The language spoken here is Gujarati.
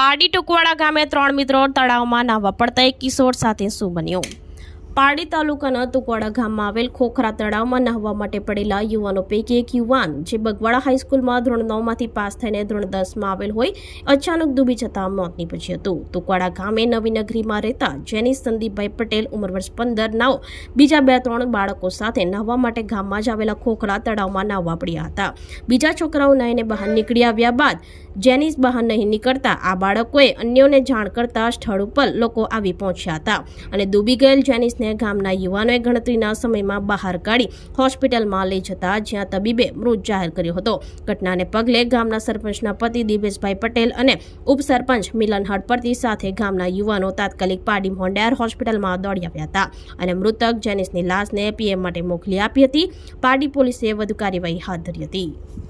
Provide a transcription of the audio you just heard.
પારડી ટુકવાડા ગામે ત્રણ મિત્રો તળાવમાં નાહવા પડતા એક કિશોર સાથે શું બન્યું? પારડી તાલુકાના ટુકવાડા ગામમાં આવેલ ખોખરા તળાવમાં નાહવા માટે પડેલા યુવાનો પૈકી એક યુવાન, જે બગવાડા હાઈસ્કૂલમાં ધોરણ નવમાંથી પાસ થઈને ધોરણ દસમાં આવેલ હોય, અચાનક ડૂબી જતાં મોત નીપજ્યું હતું. ટુકવાડા ગામે નવી નગરીમાં રહેતા જેની સંદીપભાઈ પટેલ ઉંમર વર્ષ પંદર નાવ, બીજા બે ત્રણ બાળકો સાથે નાહવા માટે ગામમાં જ આવેલા ખોખરા તળાવમાં નાહવા પડ્યા હતા. બીજા છોકરાઓ નાહીને બહાર નીકળી આવ્યા બાદ જેનિસ બહાર નહીં નીકળતા. આ બાળકોએ અન્યોને જાણ કરતા સ્થળ ઉપર લોકો આવી પહોંચ્યા હતા. અને ડૂબી ગયેલ જેનિસને ગામના યુવાનોએ ગણતરીના સમયમાં બહાર કાઢી હોસ્પિટલમાં લઈ જતા જ્યાં તબીબે મૃત જાહેર કર્યો હતો. ઘટનાને પગલે ગામના સરપંચના પતિ દિવેશભાઈ પટેલ અને ઉપસરપંચ મિલન હડપરતી સાથે ગામના યુવાનો તાત્કાલિક પાડી મોંડાયર હોસ્પિટલમાં દોડી આવ્યા હતા અને મૃતક જેનિસની લાશને પીએમ માટે મોકલી આપી હતી. પારડી પોલીસે વધુ કાર્યવાહી હાથ ધરી હતી.